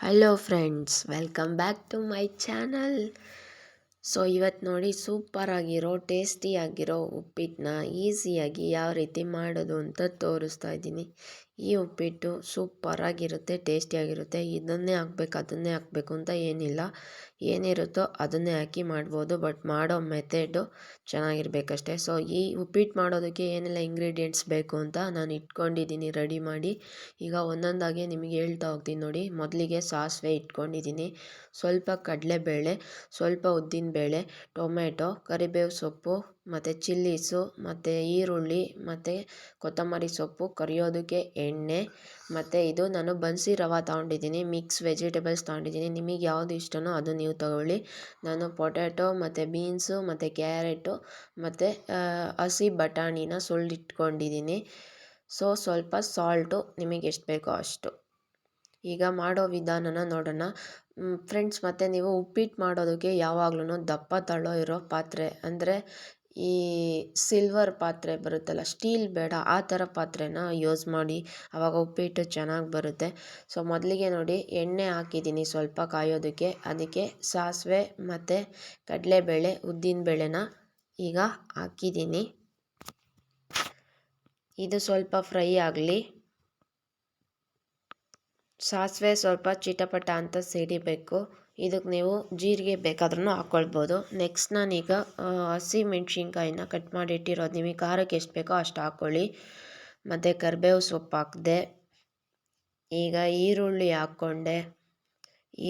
Hello friends welcome back to my channel so ಇವತ್ತು ನೋಡಿ ಸೂಪರಾಗಿರೋ, ಟೇಸ್ಟಿಯಾಗಿರೋ ಉಪ್ಪಿಟ್ಟನ್ನ ಈಸಿಯಾಗಿ ಯಾವ ರೀತಿ ಮಾಡೋದು ಅಂತ ತೋರಿಸ್ತಾ ಇದ್ದೀನಿ. ಈ ಉಪ್ಪಿಟ್ಟು ಸೂಪರಾಗಿರುತ್ತೆ, ಟೇಸ್ಟಿಯಾಗಿರುತ್ತೆ. ಇದನ್ನೇ ಹಾಕ್ಬೇಕು, ಅದನ್ನೇ ಹಾಕ್ಬೇಕು ಅಂತ ಏನಿಲ್ಲ. ಏನಿರುತ್ತೋ ಅದನ್ನೇ ಹಾಕಿ ಮಾಡ್ಬೋದು, ಬಟ್ ಮಾಡೋ ಮೆಥೆಡು ಚೆನ್ನಾಗಿರ್ಬೇಕಷ್ಟೆ. ಸೊ ಈ ಉಪ್ಪಿಟ್ಟು ಮಾಡೋದಕ್ಕೆ ಏನೆಲ್ಲ ಇಂಗ್ರೀಡಿಯೆಂಟ್ಸ್ ಬೇಕು ಅಂತ ನಾನು ಇಟ್ಕೊಂಡಿದ್ದೀನಿ, ರೆಡಿ ಮಾಡಿ. ಈಗ ಒಂದೊಂದಾಗಿ ನಿಮಗೆ ಹೇಳ್ತಾ ಹೋಗ್ತೀನಿ ನೋಡಿ. ಮೊದಲಿಗೆ ಸಾಸಿವೆ ಇಟ್ಕೊಂಡಿದ್ದೀನಿ. ಸ್ವಲ್ಪ ಕಡಲೆಬೇಳೆ, ಸ್ವಲ್ಪ ಉದ್ದಿನಬೇಳೆ, ಟೊಮೆಟೊ, ಕರಿಬೇವು ಸೊಪ್ಪು ಮತ್ತು ಚಿಲ್ಲೀಸು ಮತ್ತು ಈರುಳ್ಳಿ, ಮತ್ತು ಕೊತ್ತಂಬರಿ ಸೊಪ್ಪು, ಕರಿಯೋದಕ್ಕೆ ಎಣ್ಣೆ, ಮತ್ತು ಇದು ನಾನು ಬನ್ಸಿ ರವೆ ತಗೊಂಡಿದ್ದೀನಿ, ಮಿಕ್ಸ್ ವೆಜಿಟೇಬಲ್ಸ್ ತಗೊಂಡಿದ್ದೀನಿ. ನಿಮಗೆ ಯಾವುದು ಇಷ್ಟನೋ ಅದು ನೀವು ತಗೊಳ್ಳಿ. ನಾನು ಪೊಟ್ಯಾಟೊ, ಮತ್ತು ಬೀನ್ಸು, ಮತ್ತು ಕ್ಯಾರೆಟು, ಮತ್ತು ಹಸಿ ಬಟಾಣಿನ ಸುಳ್ಳಿಟ್ಕೊಂಡಿದ್ದೀನಿ. ಸೊ, ಸ್ವಲ್ಪ ಸಾಲ್ಟು ನಿಮಗೆ ಎಷ್ಟು ಬೇಕೋ ಅಷ್ಟು. ಈಗ ಮಾಡೋ ವಿಧಾನನ ನೋಡೋಣ. ಫ್ರೆಂಡ್ಸ್, ಮತ್ತು ನೀವು ಉಪ್ಪಿಟ್ಟು ಮಾಡೋದಕ್ಕೆ ಯಾವಾಗ್ಲೂ ದಪ್ಪ ತಳ್ಳೋ ಇರೋ ಪಾತ್ರೆ. ಅಂದರೆ ಈ ಸಿಲ್ವರ್ ಪಾತ್ರೆ ಬರುತ್ತಲ್ಲ ಸ್ಟೀಲ್ ಬೇಡ, ಆ ಥರ ಪಾತ್ರೆನ ಯೂಸ್ ಮಾಡಿ ಆವಾಗ ಉಪ್ಪಿಟ್ಟು ಚೆನ್ನಾಗಿ ಬರುತ್ತೆ. ಸೊ ಮೊದಲಿಗೆ ನೋಡಿ, ಎಣ್ಣೆ ಹಾಕಿದ್ದೀನಿ ಸ್ವಲ್ಪ ಕಾಯೋದಕ್ಕೆ. ಅದಕ್ಕೆ ಸಾಸಿವೆ ಮತ್ತು ಕಡಲೆಬೇಳೆ ಉದ್ದಿನಬೇಳೆನ ಈಗ ಹಾಕಿದ್ದೀನಿ. ಇದು ಸ್ವಲ್ಪ ಫ್ರೈ ಆಗಲಿ. ಸಾಸಿವೆ ಸ್ವಲ್ಪ ಚಿಟಪಟ ಅಂತ ಸಿಡಿಬೇಕು ಇದಕ್ಕೆ ನೀವು ಜೀರಿಗೆ ಬೇಕಾದ್ರೂ ಹಾಕ್ಕೊಳ್ಬೋದು ನೆಕ್ಸ್ಟ್ ನಾನೀಗ ಹಸಿ ಮೆಣಸಿನ್ಕಾಯಿನ ಕಟ್ ಮಾಡಿ ಇಟ್ಟಿರೋದು ನಿಮಗೆ ಖಾರಕ್ಕೆ ಎಷ್ಟು ಬೇಕೋ ಅಷ್ಟು ಹಾಕ್ಕೊಳ್ಳಿ ಮತ್ತು ಕರಿಬೇವು ಸೊಪ್ಪು ಹಾಕಿದೆ, ಈಗ ಈರುಳ್ಳಿ ಹಾಕ್ಕೊಂಡೆ.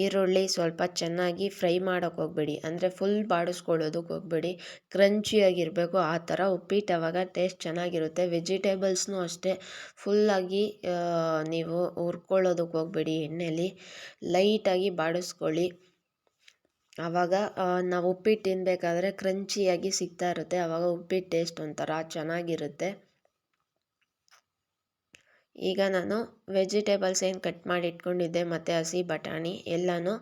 ಈರುಳ್ಳಿ ಸ್ವಲ್ಪ ಚೆನ್ನಾಗಿ ಫ್ರೈ ಮಾಡೋಕೆ ಹೋಗಬೇಡಿ. ಅಂದರೆ ಫುಲ್ ಬಾಡಿಸ್ಕೊಳ್ಳೋದಕ್ಕೆ ಹೋಗಬೇಡಿ. ಕ್ರಂಚಿಯಾಗಿರಬೇಕು ಆ ಥರ ಉಪ್ಪಿಟ್ಟು ಅವಾಗ ಟೇಸ್ಟ್ ಚೆನ್ನಾಗಿರುತ್ತೆ. ವೆಜಿಟೇಬಲ್ಸ್ನೂ ಅಷ್ಟೇ. ಫುಲ್ಲಾಗಿ ನೀವು ಹುರ್ಕೊಳ್ಳೋದಕ್ಕೆ ಹೋಗಬೇಡಿ ಎಣ್ಣೆಯಲ್ಲಿ ಲೈಟಾಗಿ ಬಾಡಿಸ್ಕೊಳ್ಳಿ. ಆವಾಗ ನಾವು ಉಪ್ಪಿಟ್ಟು ತಿನ್ನಬೇಕಾದ್ರೆ ಕ್ರಂಚಿಯಾಗಿ ಸಿಗ್ತಾ ಇರುತ್ತೆ. ಆವಾಗ ಉಪ್ಪಿಟ್ಟು ಟೇಸ್ಟ್ ಒಂಥರ ಚೆನ್ನಾಗಿರುತ್ತೆ. ಈಗ ನಾನು ವೆಜಿಟೇಬಲ್ಸ್ ಏನು ಕಟ್ ಮಾಡಿ ಇಟ್ಕೊಂಡಿದ್ದೆ, ಮತ್ತು ಹಸಿ ಬಟಾಣಿ ಎಲ್ಲನೂ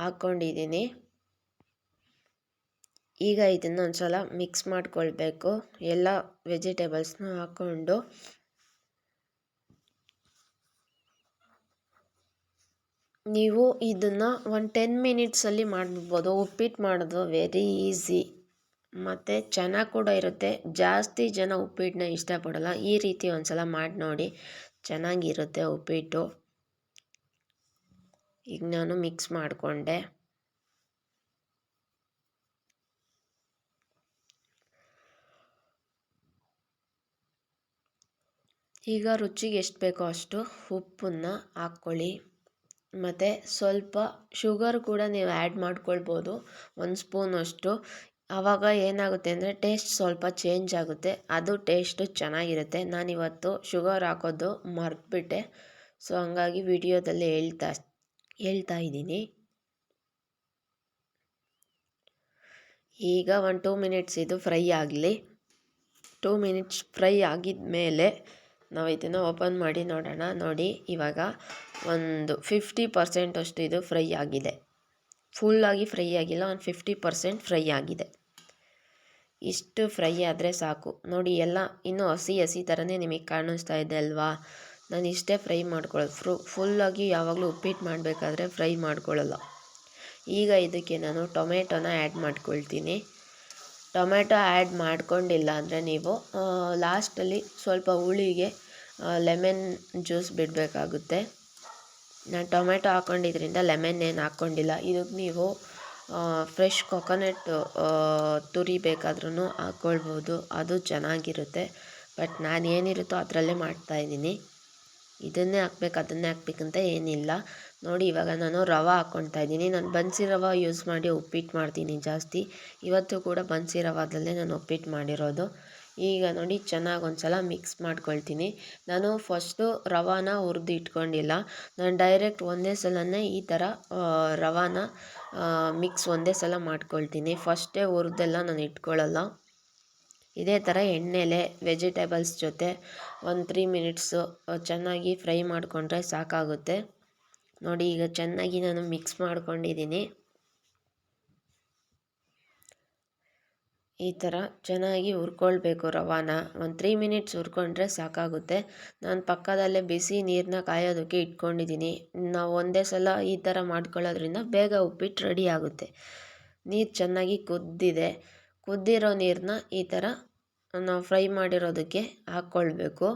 ಹಾಕ್ಕೊಂಡಿದ್ದೀನಿ. ಈಗ ಇದನ್ನು ಒಂದು ಸಲ ಮಿಕ್ಸ್ ಮಾಡ್ಕೊಳ್ಬೇಕು, ಎಲ್ಲ ವೆಜಿಟೇಬಲ್ಸ್ನೂ ಹಾಕ್ಕೊಂಡು. ನೀವು ಇದನ್ನು ಒಂದು ಟೆನ್ ಮಿನಿಟ್ಸಲ್ಲಿ ಮಾಡ್ಬೋದು, ಉಪ್ಪಿಟ್ಟು ಮಾಡೋದು ವೆರಿ ಈಸಿ ಮತ್ತು ಚೆನ್ನಾಗಿ ಕೂಡ ಇರುತ್ತೆ. ಜಾಸ್ತಿ ಜನ ಉಪ್ಪಿಟ್ಟನ್ನ ಇಷ್ಟಪಡೋಲ್ಲ. ಈ ರೀತಿ ಒಂದು ಸಲ ಮಾಡಿ ನೋಡಿ. ಚೆನ್ನಾಗಿರುತ್ತೆ ಉಪ್ಪಿಟ್ಟು. ಈಗ ನಾನು ಮಿಕ್ಸ್ ಮಾಡಿಕೊಂಡೆ. ಈಗ ರುಚಿಗೆ ಎಷ್ಟು ಬೇಕೋ ಅಷ್ಟು ಉಪ್ಪನ್ನು ಹಾಕ್ಕೊಳ್ಳಿ. ಮತ್ತು ಸ್ವಲ್ಪ ಶುಗರ್ ಕೂಡ ನೀವು ಆ್ಯಡ್ ಮಾಡ್ಕೊಳ್ಬೋದು. ಒಂದು ಸ್ಪೂನಷ್ಟು ಆವಾಗ ಏನಾಗುತ್ತೆ ಅಂದರೆ ಟೇಸ್ಟ್ ಸ್ವಲ್ಪ ಚೇಂಜ್ ಆಗುತ್ತೆ. ಅದು ಟೇಸ್ಟು ಚೆನ್ನಾಗಿರುತ್ತೆ. ನಾನಿವತ್ತು ಶುಗರ್ ಹಾಕೋದು ಮರೆತುಬಿಟ್ಟೆ. ಸೊ ಹಂಗಾಗಿ ವಿಡಿಯೋದಲ್ಲಿ ಹೇಳ್ತಾ ಹೇಳ್ತಾ ಇದ್ದೀನಿ. ಈಗ ಒಂದು ಟೂ ಮಿನಿಟ್ಸ್ ಇದು ಫ್ರೈ ಆಗಲಿ. ಟೂ ಮಿನಿಟ್ಸ್ ಫ್ರೈ ಆಗಿದ ಮೇಲೆ ನಾವು ಇದನ್ನು ಓಪನ್ ಮಾಡಿ ನೋಡೋಣ. ನೋಡಿ, ಇವಾಗ ಒಂದು ಫಿಫ್ಟಿ ಪರ್ಸೆಂಟಷ್ಟು ಇದು ಫ್ರೈ ಆಗಿದೆ. ಫುಲ್ಲಾಗಿ ಫ್ರೈ ಆಗಿಲ್ಲ, ಒಂದು ಫಿಫ್ಟಿ ಪರ್ಸೆಂಟ್ ಫ್ರೈ ಆಗಿದೆ. ಇಷ್ಟು ಫ್ರೈ ಆದರೆ ಸಾಕು. ನೋಡಿ, ಎಲ್ಲ ಇನ್ನೂ ಹಸಿ ಹಸಿ ಥರನೇ ನಿಮಗೆ ಕಾಣಿಸ್ತಾ ಇದೆ ಅಲ್ವಾ? ನಾನು ಇಷ್ಟೇ ಫ್ರೈ ಮಾಡ್ಕೊಳ್ಳೋದು ಫ್ರು ಫುಲ್ಲಾಗಿ ಯಾವಾಗಲೂ ಉಪ್ಪಿಟ್ಟು ಮಾಡಬೇಕಾದ್ರೆ ಫ್ರೈ ಮಾಡ್ಕೊಳ್ಳಲ್ಲ ಈಗ ಇದಕ್ಕೆ ನಾನು ಟೊಮೆಟೊನ ಆ್ಯಡ್ ಮಾಡ್ಕೊಳ್ತೀನಿ. ಟೊಮೆಟೊ ಆ್ಯಡ್ ಮಾಡ್ಕೊಂಡಿಲ್ಲ ಅಂದರೆ ನೀವು ಲಾಸ್ಟಲ್ಲಿ ಸ್ವಲ್ಪ ಹುಳಿಗೆ ಲೆಮನ್ ಜ್ಯೂಸ್ ಬಿಡಬೇಕಾಗುತ್ತೆ. ನಾನು ಟೊಮೆಟೊ ಹಾಕೊಂಡಿದ್ರಿಂದ ಲೆಮನ್ ಏನು ಹಾಕ್ಕೊಂಡಿಲ್ಲ. ಇದಕ್ಕೆ ನೀವು ಫ್ರೆಶ್ ಕೊಕೊನಟ್ ತುರಿ ಬೇಕಾದ್ರೂ ಹಾಕ್ಕೊಳ್ಬೋದು. ಅದು ಚೆನ್ನಾಗಿರುತ್ತೆ. ಬಟ್ ನಾನು ಏನಿರುತ್ತೋ ಅದರಲ್ಲೇ ಮಾಡ್ತಾಯಿದ್ದೀನಿ ಇದನ್ನೇ ಹಾಕ್ಬೇಕು, ಅದನ್ನೇ ಹಾಕ್ಬೇಕಂತ ಏನಿಲ್ಲ. ನೋಡಿ, ಇವಾಗ ನಾನು ರವೆ ಹಾಕ್ಕೊಳ್ತಾ ಇದ್ದೀನಿ. ನಾನು ಬನ್ಸಿ ರವೆ ಯೂಸ್ ಮಾಡಿ ಉಪ್ಪಿಟ್ಟು ಮಾಡ್ತೀನಿ ಜಾಸ್ತಿ. ಇವತ್ತು ಕೂಡ ಬನ್ಸಿ ರವಾದಲ್ಲೇ ನಾನು ಉಪ್ಪಿಟ್ಟು ಮಾಡಿರೋದು. ಈಗ ನೋಡಿ ಚೆನ್ನಾಗಿ ಒಂದು ಸಲ ಮಿಕ್ಸ್ ಮಾಡ್ಕೊಳ್ತೀನಿ. ನಾನು ಫಸ್ಟು ರವಾನ ಹುರಿದು ಇಟ್ಕೊಂಡಿಲ್ಲ. ನಾನು ಡೈರೆಕ್ಟ್ ಒಂದೇ ಸಲನೇ ಈ ಥರ ರವಾನ ಮಿಕ್ಸ್ ಒಂದೇ ಸಲ ಮಾಡ್ಕೊಳ್ತೀನಿ. ಫಸ್ಟೇ ಹುರಿದೆಲ್ಲ ನಾನು ಇಟ್ಕೊಳ್ಳಲ್ಲ ಇದೇ ಥರ ಎಣ್ಣೆಲೆ ವೆಜಿಟೇಬಲ್ಸ್ ಜೊತೆ ಒಂದು ತ್ರೀ ಮಿನಿಟ್ಸು ಚೆನ್ನಾಗಿ ಫ್ರೈ ಮಾಡಿಕೊಂಡ್ರೆ ಸಾಕಾಗುತ್ತೆ. ನೋಡಿ ಈಗ ಚೆನ್ನಾಗಿ ನಾನು ಮಿಕ್ಸ್ ಮಾಡ್ಕೊಂಡಿದ್ದೀನಿ. ಈ ಥರ ಚೆನ್ನಾಗಿ ಹುರ್ಕೊಳ್ಬೇಕು ರವಾನ. ಒಂದು ತ್ರೀ ಮಿನಿಟ್ಸ್ ಹುರ್ಕೊಂಡ್ರೆ ಸಾಕಾಗುತ್ತೆ. ನಾನು ಪಕ್ಕದಲ್ಲೇ ಬಿಸಿ ನೀರನ್ನ ಕಾಯೋದಕ್ಕೆ ಇಟ್ಕೊಂಡಿದ್ದೀನಿ ನಾವು ಒಂದೇ ಸಲ ಈ ಥರ ಮಾಡ್ಕೊಳ್ಳೋದ್ರಿಂದ ಬೇಗ ಉಪ್ಪಿಟ್ಟು ರೆಡಿ ಆಗುತ್ತೆ. ನೀರು ಚೆನ್ನಾಗಿ ಕುದ್ದಿದೆ. ಕುದ್ದಿರೋ ನೀರನ್ನ ಈ ಥರ ನಾವು ಫ್ರೈ ಮಾಡಿರೋದಕ್ಕೆ ಹಾಕ್ಕೊಳ್ಬೇಕು.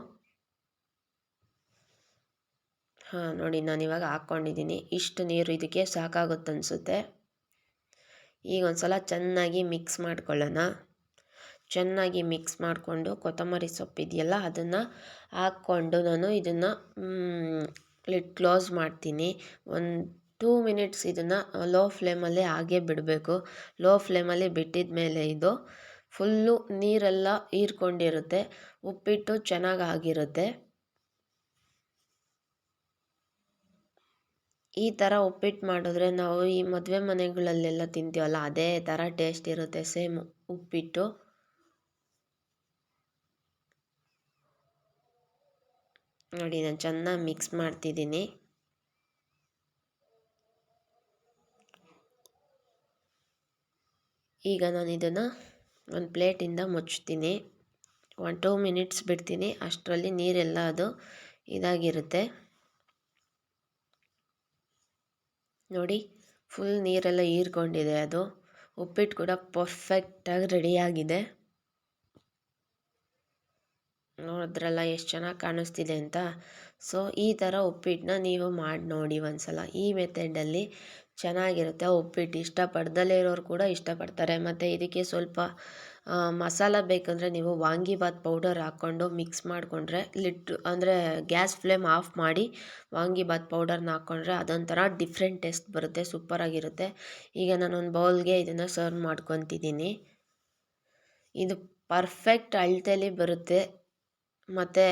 ಹಾಂ, ನೋಡಿ ನಾನು ಇವಾಗ ಹಾಕ್ಕೊಂಡಿದ್ದೀನಿ ಇಷ್ಟು ನೀರು ಇದಕ್ಕೆ ಸಾಕಾಗುತ್ತೆ ಅನಿಸುತ್ತೆ. ಈಗ ಒಂದು ಸಲ ಚೆನ್ನಾಗಿ ಮಿಕ್ಸ್ ಮಾಡ್ಕೊಳ್ಳೋಣ. ಚೆನ್ನಾಗಿ ಮಿಕ್ಸ್ ಮಾಡಿಕೊಂಡು ಕೊತ್ತಂಬರಿ ಸೊಪ್ಪಿದೆಯಲ್ಲ ಅದನ್ನು ಹಾಕ್ಕೊಂಡು ನಾನು ಇದನ್ನು ಲಿಟ್ ಕ್ಲೋಸ್ ಮಾಡ್ತೀನಿ. ಒಂದು ಟೂ ಮಿನಿಟ್ಸ್ ಇದನ್ನು ಲೋ ಫ್ಲೇಮಲ್ಲಿ ಹಾಗೆ ಬಿಡಬೇಕು. ಲೋ ಫ್ಲೇಮಲ್ಲಿ ಬಿಟ್ಟಿದ ಮೇಲೆ ಇದು ಫುಲ್ಲು ನೀರೆಲ್ಲ ಹೀರ್ಕೊಂಡಿರುತ್ತೆ, ಉಪ್ಪಿಟ್ಟು ಚೆನ್ನಾಗಿ ಆಗಿರುತ್ತೆ ಈ ಥರ ಉಪ್ಪಿಟ್ಟು ಮಾಡಿದ್ರೆ ನಾವು ಈ ಮದುವೆ ಮನೆಗಳಲ್ಲೆಲ್ಲ ತಿಂತೀವಲ್ಲ, ಅದೇ ಥರ ಟೇಸ್ಟ್ ಇರುತ್ತೆ ಸೇಮ್ ಉಪ್ಪಿಟ್ಟು. ನೋಡಿ, ನಾನು ಚೆನ್ನಾಗಿ ಮಿಕ್ಸ್ ಮಾಡ್ತಿದ್ದೀನಿ. ಈಗ ನಾನು ಇದನ್ನು ಒಂದು ಪ್ಲೇಟಿಂದ ಮುಚ್ತೀನಿ. ಒನ್ ಟೂ ಮಿನಿಟ್ಸ್ ಬಿಡ್ತೀನಿ, ಅಷ್ಟರಲ್ಲಿ ನೀರೆಲ್ಲ ಅದು ಇದಾಗಿರುತ್ತೆ. ನೋಡಿ ಫುಲ್ ನೀರೆಲ್ಲ ಹೀರ್ಕೊಂಡಿದೆ ಅದು. ಉಪ್ಪಿಟ್ಟು ಕೂಡ ಪರ್ಫೆಕ್ಟಾಗಿ ರೆಡಿಯಾಗಿದೆ ನೋಡಿದ್ರಲ್ಲ ಎಷ್ಟು ಚೆನ್ನಾಗಿ ಕಾಣಿಸ್ತಿದೆ ಅಂತ. ಸೊ ಈ ಥರ ಉಪ್ಪಿಟ್ಟನ್ನ ನೀವು ಮಾಡಿ ನೋಡಿ ಒಂದ್ಸಲ. ಈ ಮೆಥಡಲ್ಲಿ ಚೆನ್ನಾಗಿರುತ್ತೆ ಉಪ್ಪಿಟ್ಟು. ಇಷ್ಟಪಡ್ದಲೇ ಇರೋರು ಕೂಡ ಇಷ್ಟಪಡ್ತಾರೆ. ಮತ್ತು ಇದಕ್ಕೆ ಸ್ವಲ್ಪ ಮಸಾಲ ಬೇಕಂದರೆ ನೀವು ವಾಂಗಿಬಾತ್ ಪೌಡರ್ ಹಾಕ್ಕೊಂಡು ಮಿಕ್ಸ್ ಮಾಡಿಕೊಂಡ್ರೆ ಲಿಟ್, ಅಂದರೆ ಗ್ಯಾಸ್ ಫ್ಲೇಮ್ ಆಫ್ ಮಾಡಿ ವಾಂಗಿಬಾತ್ ಪೌಡರ್ನ ಹಾಕ್ಕೊಂಡ್ರೆ ಅದೊಂಥರ ಡಿಫ್ರೆಂಟ್ ಟೇಸ್ಟ್ ಬರುತ್ತೆ ಸೂಪರಾಗಿರುತ್ತೆ ಈಗ ನಾನೊಂದು ಬೌಲ್ಗೆ ಇದನ್ನು ಸರ್ವ್ ಮಾಡ್ಕೊತಿದ್ದೀನಿ. ಇದು ಪರ್ಫೆಕ್ಟ್ ಅಳತೇಲಿ ಬರುತ್ತೆ. ಮತ್ತು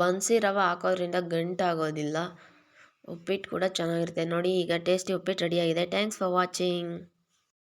ಬನ್ಸಿ ರವೆ ಹಾಕೋದ್ರಿಂದ ಗಂಟಾಗೋದಿಲ್ಲ. ಉಪ್ಪಿಟ್ಟು ಕೂಡ ಚೆನ್ನಾಗಿರುತ್ತೆ. ನೋಡಿ, ಈಗ ಟೇಸ್ಟಿ ಉಪ್ಪಿಟ್ಟು ರೆಡಿಯಾಗಿದೆ ಥ್ಯಾಂಕ್ಸ್ ಫಾರ್ ವಾಚಿಂಗ್